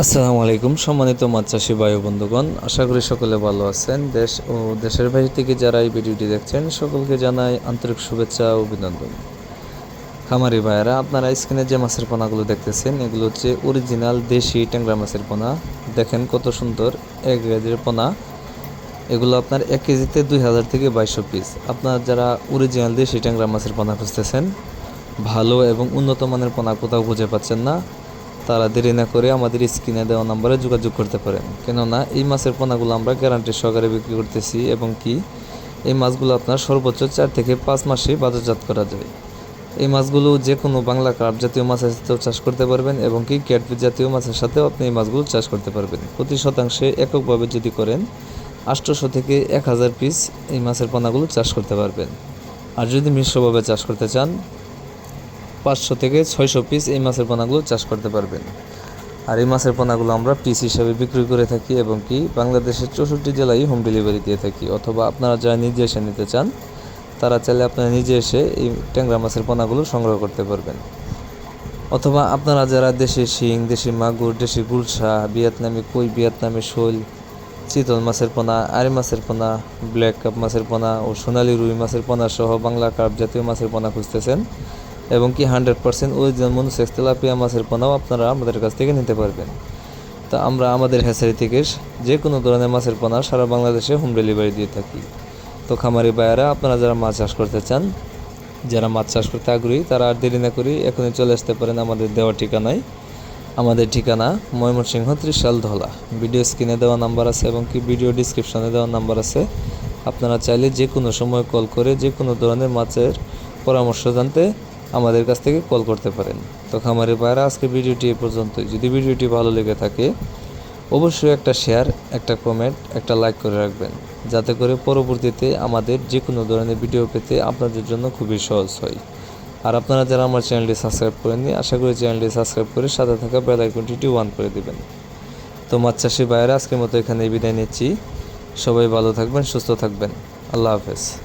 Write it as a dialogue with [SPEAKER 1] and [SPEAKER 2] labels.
[SPEAKER 1] আসসালামু আলাইকুম, সম্মানিত মাছ চাষি বায়ু বন্ধুগণ, আশা করি সকলে ভালো আছেন। দেশ ও দেশের বাইরে থেকে যারা এই ভিডিওটি দেখছেন, সকলকে জানাই আন্তরিক শুভেচ্ছা ও অভিনন্দন। খামারি ভাইয়েরা, আপনারা স্ক্রিনে যে মাছের পোনাগুলো দেখতেছেন, এগুলো হচ্ছে অরিজিনাল দেশি ট্যাংরা মাছের পোনা। দেখেন কত সুন্দর এক গ্রেডের পোনা। এগুলো আপনার এক কেজিতে দুই হাজার থেকে বাইশশো পিস। আপনার যারা অরিজিনাল দেশি ট্যাংরা মাছের পোনা খুঁজতেছেন, ভালো এবং উন্নত মানের পোনা কোথাও খুঁজে পাচ্ছেন না। তারা দেরি না করে আমাদের স্ক্রিনে দেওয়া নম্বরে যোগাযোগ করতে পারেন। কেননা এই মাছের পোনাগুলো আমরা গ্যারান্টি সহকারে বিক্রি করতেছি এবং কি এই মাছগুলো আপনার সর্বোচ্চ চার থেকে পাঁচ মাসে বাজারজাত করা যায়। এই মাছগুলো যে কোনো বাংলা কার্প জাতীয় মাছের সাথেও চাষ করতে পারবেন এবং কি ক্যাটফিট জাতীয় মাছের সাথেও আপনি এই মাছগুলো চাষ করতে পারবেন। প্রতি শতাংশে এককভাবে যদি করেন, আটশোশো থেকে এক হাজার পিস এই মাছের পোনাগুলো চাষ করতে পারবেন। আর যদি মিশ্রভাবে চাষ করতে চান পাঁচশো থেকে ছয়শো পিস এই মাছের পোনাগুলো চাষ করতে পারবেন। আর এই মাছের পোনাগুলো আমরা পিস হিসাবে বিক্রি করে থাকি এবং কি বাংলাদেশের চৌষট্টি জেলায় হোম ডেলিভারি দিয়ে থাকি। অথবা আপনারা যারা নিজে এসে নিতে চান, তারা চাইলে আপনারা নিজে এসে এই ট্যাংরা মাছের পোনাগুলো সংগ্রহ করতে পারবেন। অথবা আপনারা যারা দেশি শিং, দেশি মাগুর, দেশি গুলশা, ভিয়েতনামি কই, ভিয়েতনামি শোল, চিতল মাছের পোনা আরি মাছের পোনা, ব্ল্যাক কাপ মাছের পোনা ও সোনালি রুই মাছের পোনা সহ বাংলা কাপ জাতীয় মাছের পোনা খুঁজতেছেন এবং কি হান্ড্রেড পার্সেন্ট ওই মনুসেক্স তেলাপিয়া মাছের পোনাও আপনারা আমাদের কাছ থেকে নিতে পারবেন। তা আমরা আমাদের হ্যাচারি থেকে যে কোনো ধরনের মাছের পোনা সারা বাংলাদেশে হোম ডেলিভারি দিয়ে থাকি। তো খামারি বায়ারা আপনারা যারা মাছ চাষ করতে চান, যারা মাছ চাষ করতে আগ্রহী, তারা আর দেরি না করি এখনই চলে আসতে পারেন আমাদের দেওয়া ঠিকানায়। আমাদের ঠিকানা ময়মনসিংহ ত্রিশাল ধলা। ভিডিও স্ক্রিনে দেওয়া নাম্বার আছে এবং কি ভিডিও ডিসক্রিপশনে দেওয়া নাম্বার আছে। আপনারা চাইলে যে কোনো সময় কল করে যে কোনো ধরনের মাছের পরামর্শ জানতে আমাদের কাছ থেকে কল করতে পারেন। তো খামারি পায়রা আজকে ভিডিওটি এ পর্যন্তই। যদি ভিডিওটি ভালো লেগে থাকে, অবশ্যই একটা শেয়ার একটা কমেন্ট একটা লাইক করে রাখবেন। যাতে করে পরবর্তীতে আমাদের যে কোনো ধরনের ভিডিও পেতে আপনাদের জন্য খুবই সহজ হয়। আর আপনারা যারা আমার চ্যানেলটি সাবস্ক্রাইব করেননি, আশা করি চ্যানেলটি সাবস্ক্রাইব করে সাথে থাকা বেল আইকনটি ওয়ান করে দেবেন। তো মাছ চাষি ভাইয়েরা, আজকের মতো এখানে বিদায় নিচ্ছি। সবাই ভালো থাকবেন, সুস্থ থাকবেন। আল্লাহ হাফেজ।